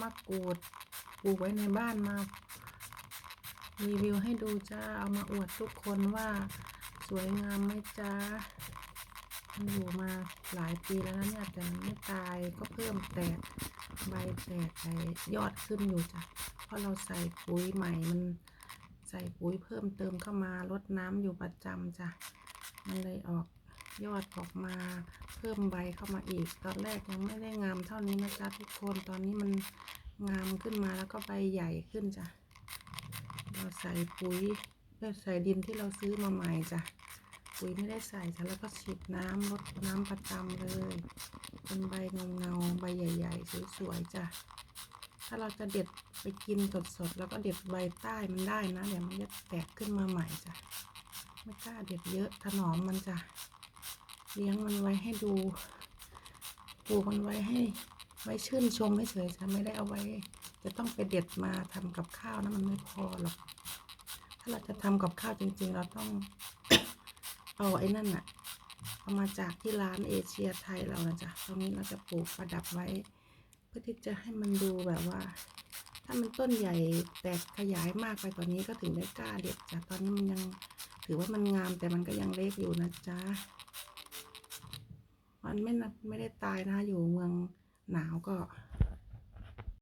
มะกรูดปลูกไว้ในบ้านมา รีวิวให้ดูจ้า เอามาอวดทุกคนว่าสวยงามไหมจ้าอยู่มาหลายปีแล้วนะเนี่ยแต่ไม่ตายก็เพิ่มแตกใบแตกใบยอดขึ้นอยู่จ้ะเพราะเราใส่ปุ๋ยใหม่มันใส่ปุ๋ยเพิ่มเติมเข้ามารดน้ำอยู่ประจำจ้ะมันเลยออกยอดออกมา เพิ่มใบเข้ามาอีก ตอนแรกยังไม่ได้งามเท่านี้นะจ๊ะทุกคน ตอนนี้มันงามขึ้นมาแล้วก็ใบใหญ่ขึ้นจ้ะ เราใส่ปุ๋ยเพื่อใส่ดินที่เราซื้อมาใหม่จ้ะ ปุ๋ยไม่ได้ใส่จ้ะแล้วก็ฉีดน้ำลดน้ำประจำเลย เป็นใบเงาเงาๆใบใหญ่ ๆ สวยๆจ้ะ ถ้าเราจะเด็ดไปกินสดๆแล้วก็เด็ดใบใต้มันได้นะเดี๋ยวมันจะแตกขึ้นมาใหม่จ้ะ ไม่กล้าเด็ดเยอะถนอมมันจ้ะ เลี้ยงมันไว้ให้ดูปลูกมันไว้ให้ ไว้ชื่นชมเฉยๆจะไม่ได้เอาไว้ จะต้องไปเด็ดมาทำกับข้าวนะมันไม่พอหรอก ถ้าเราจะทำกับข้าวจริง ๆ เราต้อง เอาไอ้นั่นน่ะเอามาจากที่ร้านเอเชียไทยเรานะจ๊ะตรงนี้เราจะปลูกประดับไว้ เพื่อที่จะให้มันดูแบบว่า ถ้ามันต้นใหญ่แตกขยายมากไปกว่านี้ก็ถึงได้กล้าเด็ดจ้ะตอนนี้มันยังถือว่ามันงามแต่มันก็ยังเล็กอยู่นะจ๊ะ มันไม่ไม่ได้ตายนะอยู่เมืองหนาวก็